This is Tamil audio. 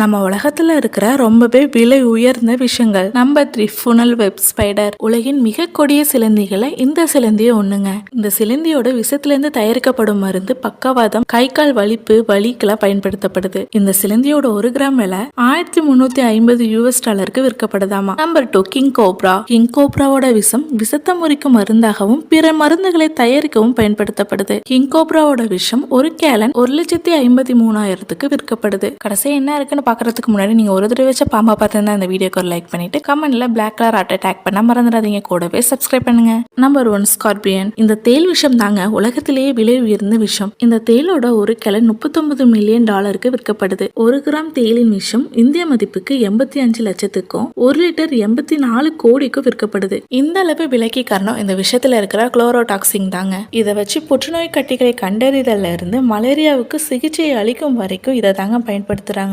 நம்ம உலகத்துல இருக்கிற ரொம்பவே விலை உயர்ந்த விஷயங்கள். Number three funnel web spider உலகின் மிக கொடிய சிலந்திகளை இந்த சிலந்திய ஒண்ணுங்க இந்த சிலந்தியோட விஷத்திலிருந்து தயாரிக்கப்படும் மருந்து பக்கவாதம் கை கால் வலிப்பு வலிக்கெல்லாம் பயன்படுத்தப்படுது. இந்த சிலந்தியோட ஒரு கிராம் விலை ஆயிரத்தி முன்னூத்தி ஐம்பது யூஎஸ் டாலருக்கு விற்கப்படுதாமா? Number two king cobra king கோப்ராவோட விஷம் விஷத்தை முறிக்கும் மருந்தாகவும் பிற மருந்துகளை தயாரிக்கவும் பயன்படுத்தப்படுது. கிங் கோப்ராவோட விஷம் ஒரு கேலன் ஒரு லட்சத்தி ஐம்பத்தி மூணாயிரத்துக்கு விற்கப்படுது. கடைசி என்ன இருக்குன்னு பாக்குறதுக்கு முன்னாடி நீங்கள் ஒரு தடவை வச்ச பாம்பா பார்த்துருந்தா இந்த வீடியோக்கு ஒரு லைக் பண்ணிவிட்டு கமெண்ட்டில் பிளாக் கலர் ஆட்டை டேக் பண்ண மறந்துடாதீங்க. கூடவே சப்ஸ்கிரைப் பண்ணுங்க. நம்பர் ஒன் ஸ்கார்பியன் இந்த தேல் விஷம் தாங்க உலகத்திலேயே விலை உயர்ந்த விஷம். இந்த தேலோட ஒரு கிளை முப்பத்தொன்பது மில்லியன் டாலருக்கு விற்கப்படுது. ஒரு கிராம் தேலின் விஷம் இந்திய மதிப்புக்கு எண்பத்தி அஞ்சு லட்சத்துக்கும் ஒரு லிட்டர் எண்பத்தி நாலு கோடிக்கும் விற்கப்படுது. இந்த அளவு விலைக்கு காரணம் இந்த விஷயத்துல இருக்கிற குளோரோடாக்சிங் தாங்க. இதை வச்சு புற்றுநோய் கட்டிகளை கண்டறிதல்ல இருந்து மலேரியாவுக்கு சிகிச்சை அளிக்கும் வரைக்கும் இதை தாங்க பயன்படுத்துறாங்க.